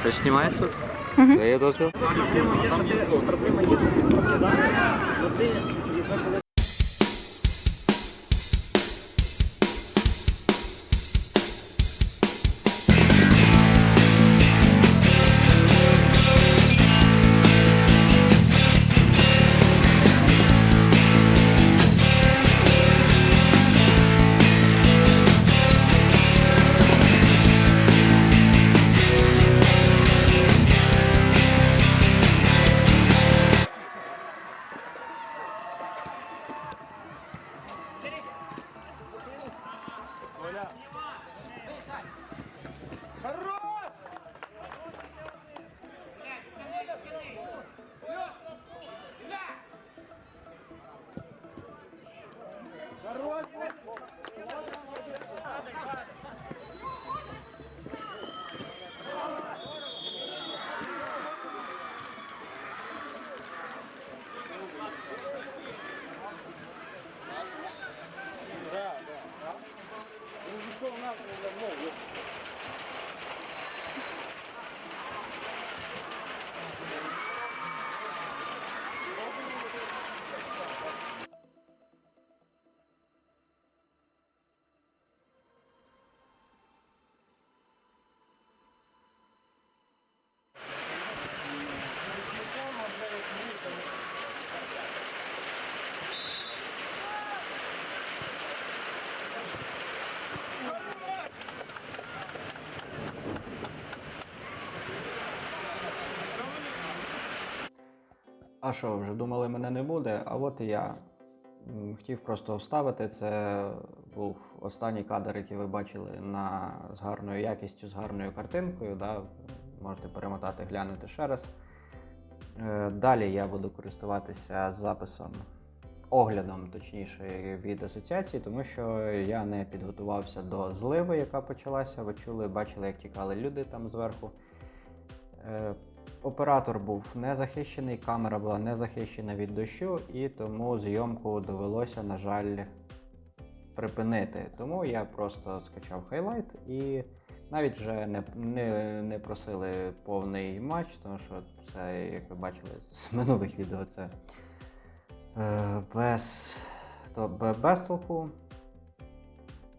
Щось знімаєш тут? Мгм. Я дозвіл? 那个人的帽 А що, вже думали, мене не буде, а от і я. Хотів просто вставити. Це був останній кадр, який ви бачили на, з гарною якістю, з гарною картинкою. Да? Можете перемотати, глянути ще раз. Е, Далі я буду користуватися записом, оглядом, точніше, від асоціації, тому що я не підготувався до зливи, яка почалася. Ви чули, бачили, як тікали люди там зверху. Оператор був не захищений, камера була не захищена від дощу, і тому зйомку довелося, на жаль, припинити. Тому я просто скачав хайлайт і навіть вже не, не, не просили повний матч, тому що це, як ви бачили з минулих відео, це е, без, то, без толку.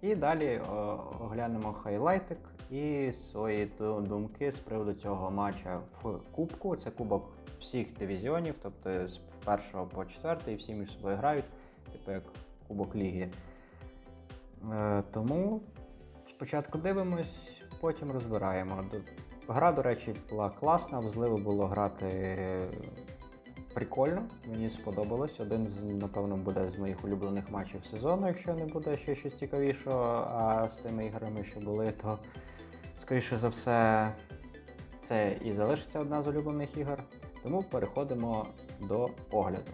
І далі о, оглянемо хайлайтик і свої думки з приводу цього матча в Кубку. Це кубок всіх дивізіонів, тобто з першого по четвертий всі між собою грають, типу як Кубок Ліги. Е, тому спочатку дивимось, потім розбираємо. Гра, до речі, була класна, в зливу було грати прикольно, мені сподобалось. Один з, напевно, буде з моїх улюблених матчів сезону, якщо не буде ще щось цікавішого. А з тими іграми, що були, то скоріше за все це і залишиться одна з улюблених ігор. Тому переходимо до огляду.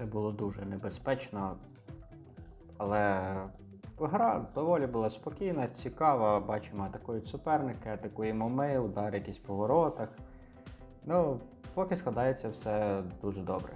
Це було дуже небезпечно, але гра доволі була спокійна, цікава. Бачимо, атакують суперники, атакуємо ми, удар якийсь по воротах. Ну, поки складається все дуже добре.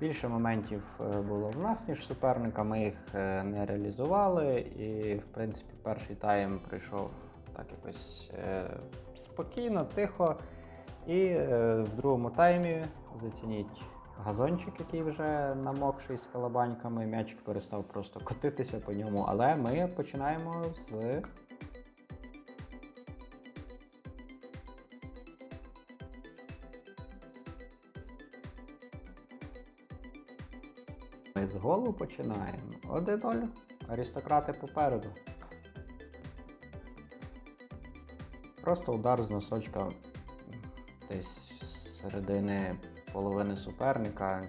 Більше моментів е, було в нас, ніж суперника. Ми їх е, не реалізували. І, в принципі, перший тайм пройшов так якось е, спокійно, тихо. І в другому таймі зацініть газончик, який вже намокший з калабаньками. М'ячик перестав просто котитися по ньому. Але ми починаємо з. Ми з голу починаємо. 1-0. Аристократи попереду. Просто удар з носочка десь з середини половини суперника.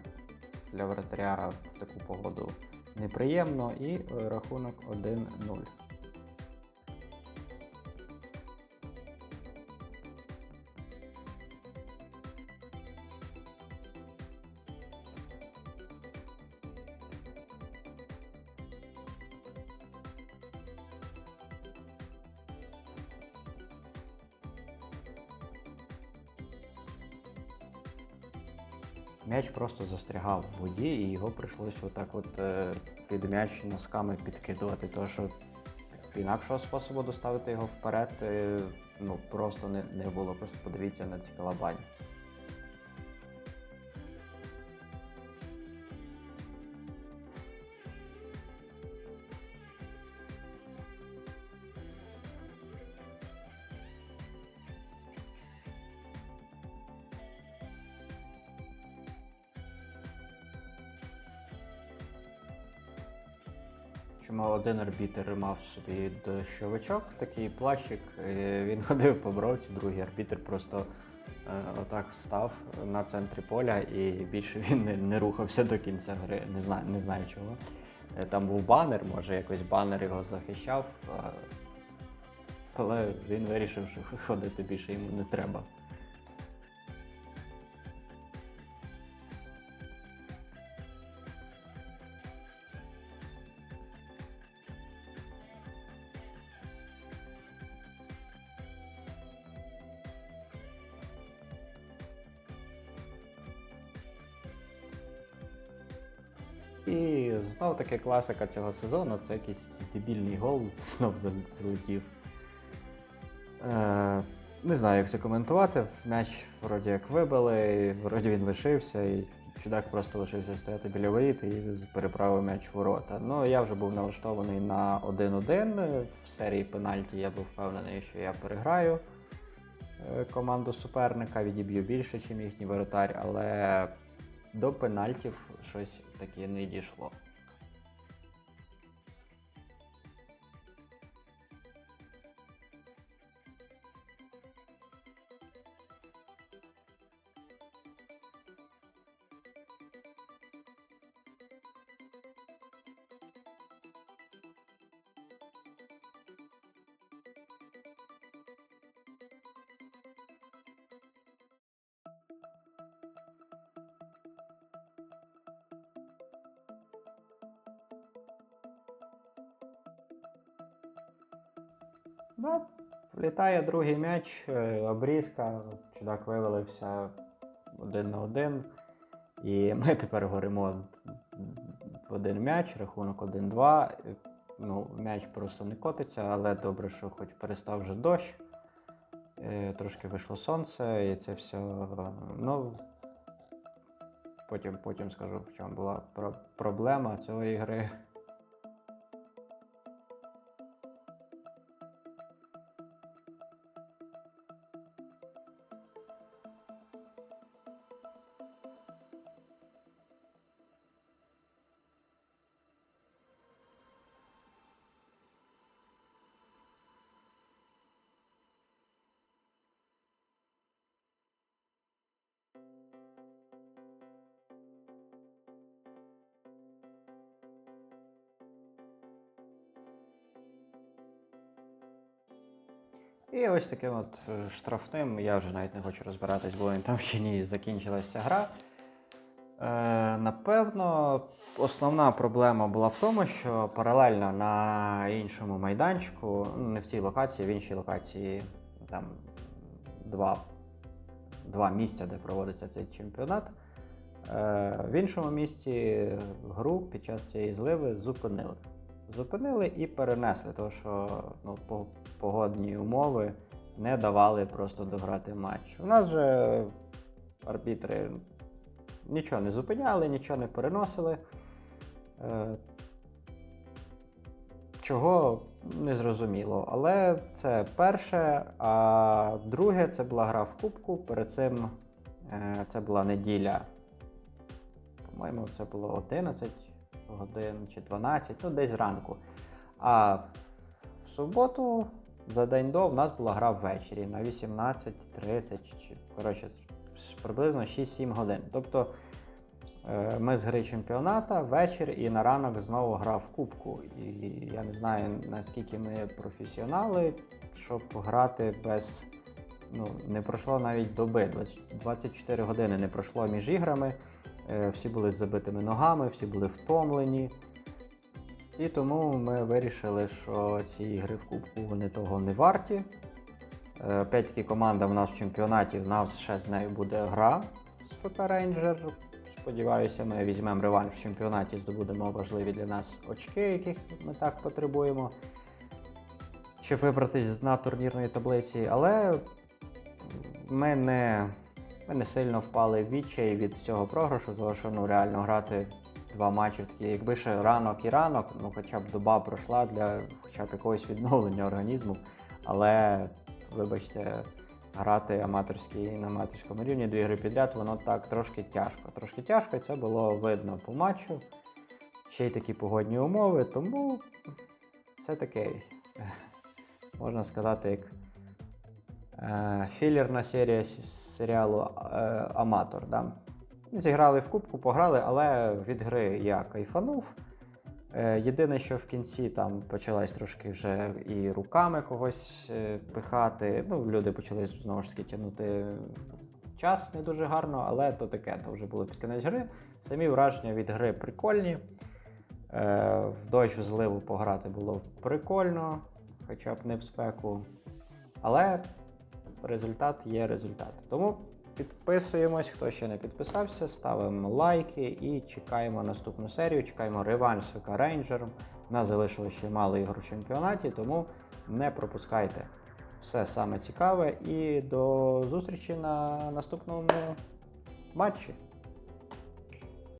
Для вратаря в таку погоду неприємно і е, рахунок 1-0. М'яч просто застрягав в воді, і його прийшлося отак от е, під м'яч носками підкидувати. Тому що інакшого способу доставити його вперед е, ну, просто не, не було. Просто подивіться на ці калабані. Чому один арбітр мав собі дощовичок, такий плащик, е, він ходив по бровці, другий арбітр просто е, отак став на центрі поля і більше він не, не рухався до кінця гри. Не знаю, не знаю чого. Е, Там був банер, може якось банер його захищав, але він вирішив, що ходити більше йому не треба. І знов таки класика цього сезону це якийсь дебільний гол, знов залетів. Е, не знаю, як це коментувати. М'яч вроді як вибили, вроді він лишився, і чудак просто лишився стояти біля воріт і переправив м'яч в ворота. Ну, я вже був налаштований на 1-1. В серії пенальті я був впевнений, що я переграю е, команду суперника, відіб'ю більше, ніж їхній воротар, але до пенальтів щось таке не дійшло. Да, влітає другий м'яч, е, обрізка, чудак вивалився один на один. І ми тепер горимо в один м'яч, рахунок 1-2. Е, Ну, м'яч просто не котиться, але добре, що хоч перестав вже дощ. Е, Трошки вийшло сонце, і це все. Ну, потім, потім скажу, в чому була проблема цієї гри. І ось таким от е, штрафним, я вже навіть не хочу розбиратись, бо він там чи ні закінчилася гра. Е, напевно, основна проблема була в тому, що паралельно на іншому майданчику, ну не в цій локації, в іншій локації, там два, два місця, де проводиться цей чемпіонат. Е, в іншому місці гру під час цієї зливи зупинили. Зупинили і перенесли, тому що ну, по- погодні умови не давали просто дограти матч. У нас же арбітри нічого не зупиняли, нічого не переносили. Е, Чого не зрозуміло. Але це перше. А друге це була гра в Кубку. Перед цим е, це була неділя. По-моєму, це було 11 годин чи 12, ну десь зранку. А в суботу, за день до, в нас була гра ввечері на 18.30, чи коротше, приблизно 6-7 годин. Тобто е, ми з гри чемпіоната вечір і на ранок знову гра в кубку. І я не знаю, наскільки ми професіонали, щоб грати без. Ну, не пройшло навіть доби, 24 години не пройшло між іграми. Е, Всі були з забитими ногами, всі були втомлені. І тому ми вирішили, що ці ігри в Кубку вони того не варті. Е, Опять-таки команда в нас в чемпіонаті, в нас ще з нею буде гра з ФК Рейнджер. Сподіваюся, ми візьмемо реванш в чемпіонаті, здобудемо важливі для нас очки, яких ми так потребуємо, щоб вибратись на турнірної таблиці. Але ми не, ми не сильно впали в відчай від цього програшу, тому що ну, реально грати два матчі такі, якби ще ранок і ранок, ну хоча б доба пройшла для хоча б якогось відновлення організму. Але, вибачте, грати аматорський на аматорському рівні дві гри підряд, воно так трошки тяжко. Трошки тяжко, це було видно по матчу. Ще й такі погодні умови, тому це такий, можна сказати, як філерна серія серіалу е, Аматор. Да? Зіграли в кубку, пограли, але від гри я кайфанув. Е, Єдине, що в кінці там почалась трошки вже і руками когось е, пихати. Ну, люди почали знову ж таки тягнути час не дуже гарно, але то таке, то вже було під кінець гри. Самі враження від гри прикольні. Е, В дощ зливу пограти було прикольно, хоча б не в спеку. Але результат є результат. Тому підписуємось, хто ще не підписався, ставимо лайки і чекаємо наступну серію. Чекаємо реванш з ВК Рейнджером. Нас залишилося ще мало ігор в чемпіонаті, тому не пропускайте все саме цікаве. І до зустрічі на наступному матчі.